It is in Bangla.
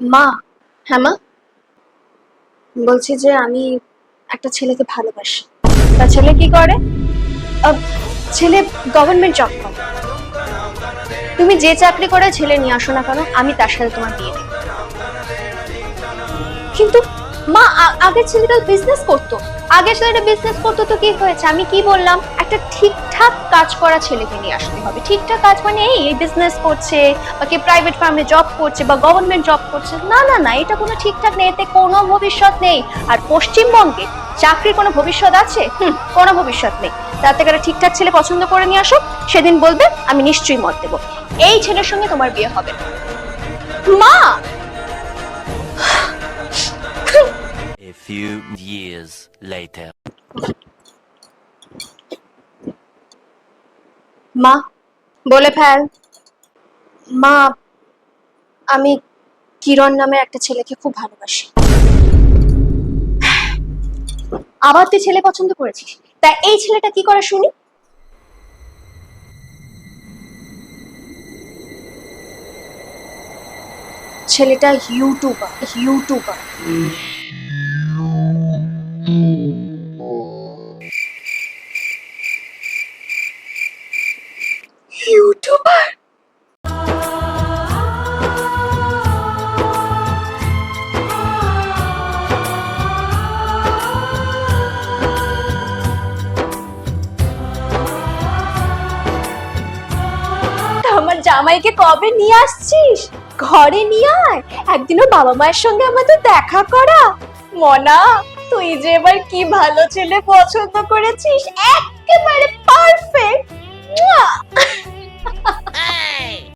মা হ্যাঁ মা? বলছি যে আমি একটা ছেলেকে ভালোবাসি। তা ছেলে কি করে? আহ, ছেলে গভর্নমেন্ট জব করে। তুমি যে চাকরি করে ছেলে নিয়ে আসো না কেন আমি তার সাথে তোমার বিয়ে দেব কিন্তু মা আগের ছেলেটা বিজনেস করতো। আগের ছেলেটা বিজনেস করতো তো কি হয়েছে? আমি কি বললাম? একটা ঠিকঠাক কাজ করা ছেলেকে নিয়ে আসতে হবে। ঠিকঠাক কাজ মানে এই বিজনেস করছে, বা কে প্রাইভেট ফার্মে জব করছে, বা গভর্নমেন্ট জব করছে, না না না, এটা কোনো ঠিকঠাক নেই, এতে কোনো ভবিষ্যৎ নেই। আর পশ্চিমবঙ্গে চাকরির কোনো ভবিষ্যৎ আছে? হুম, কোনো ভবিষ্যৎ নেই। তার থেকে ঠিকঠাক ছেলে পছন্দ করে নিয়ে আসো সেদিন বলবে, আমি নিশ্চয়ই মত দেবো। এই ছেলের সঙ্গে তোমার বিয়ে হবে। মা! A few years later. মা, বলে ফেল। মা, আমি কিরণ নামের একটা ছেলেকে খুব ভালোবাসি। আবার তুই ছেলে পছন্দ করেছিস? তা এই ছেলেটা কি করে শুনি? ছেলেটা ইউটিউবার ইউটিউবার। আমার জামাইকে কবে নিয়ে আসছিস? ঘরে নিয়ে আয়। একদিনও বাবা মায়ের সঙ্গে আমাদের দেখা করা। মনা। তুই যে এবার কি ভালো ছেলে পছন্দ করেছিস একেবারে পারফেক্ট